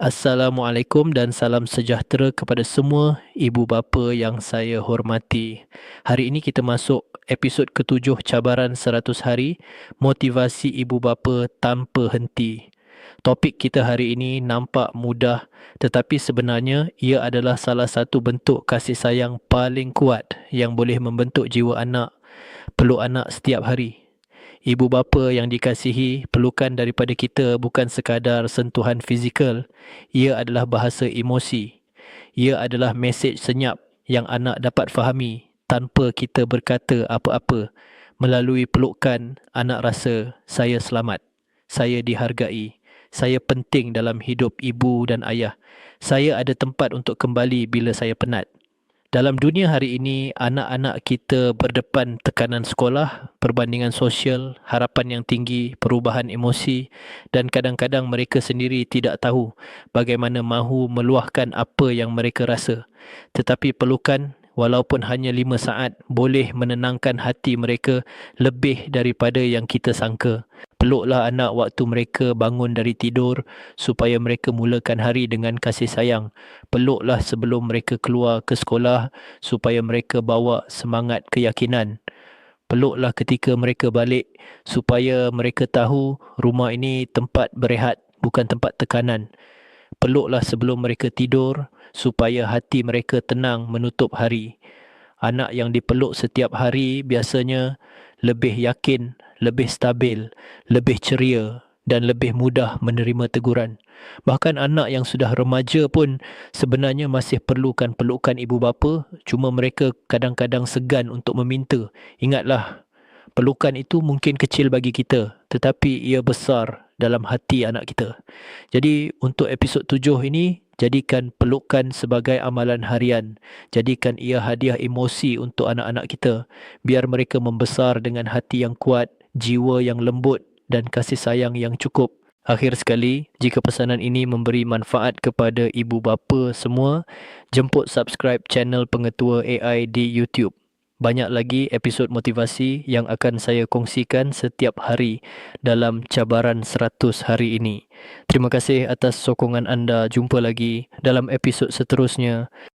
Assalamualaikum dan salam sejahtera kepada semua ibu bapa yang saya hormati. Hari ini kita masuk episod ketujuh cabaran 100 hari motivasi ibu bapa tanpa henti. Topik kita hari ini nampak mudah tetapi sebenarnya ia adalah salah satu bentuk kasih sayang paling kuat yang boleh membentuk jiwa anak peluk anak setiap hari. Ibu bapa yang dikasihi, pelukan daripada kita bukan sekadar sentuhan fizikal. Ia adalah bahasa emosi. Ia adalah mesej senyap yang anak dapat fahami tanpa kita berkata apa-apa. Melalui pelukan, anak rasa saya selamat. Saya dihargai. Saya penting dalam hidup ibu dan ayah. Saya ada tempat untuk kembali bila saya penat. Dalam dunia hari ini, anak-anak kita berdepan tekanan sekolah, perbandingan sosial, harapan yang tinggi, perubahan emosi dan kadang-kadang mereka sendiri tidak tahu bagaimana mahu meluahkan apa yang mereka rasa. Tetapi pelukan walaupun hanya lima saat boleh menenangkan hati mereka lebih daripada yang kita sangka. Peluklah anak waktu mereka bangun dari tidur supaya mereka mulakan hari dengan kasih sayang. Peluklah sebelum mereka keluar ke sekolah supaya mereka bawa semangat keyakinan. Peluklah ketika mereka balik supaya mereka tahu rumah ini tempat berehat bukan tempat tekanan. Peluklah sebelum mereka tidur supaya hati mereka tenang menutup hari. Anak yang dipeluk setiap hari biasanya lebih yakin, lebih stabil, lebih ceria dan lebih mudah menerima teguran. Bahkan anak yang sudah remaja pun sebenarnya masih perlukan pelukan ibu bapa, cuma mereka kadang-kadang segan untuk meminta. Ingatlah, pelukan itu mungkin kecil bagi kita, tetapi ia besar dalam hati anak kita. Jadi untuk episod tujuh ini, Jadikan pelukan sebagai amalan harian. Jadikan ia hadiah emosi untuk anak-anak kita. Biar mereka membesar dengan hati yang kuat, jiwa yang lembut dan kasih sayang yang cukup. Akhir sekali, jika pesanan ini memberi manfaat kepada ibu bapa semua, jemput subscribe channel Pengetua AI di YouTube banyak lagi episod motivasi yang akan saya kongsikan setiap hari dalam cabaran 100 hari ini. Terima kasih atas sokongan anda. Jumpa lagi dalam episod seterusnya.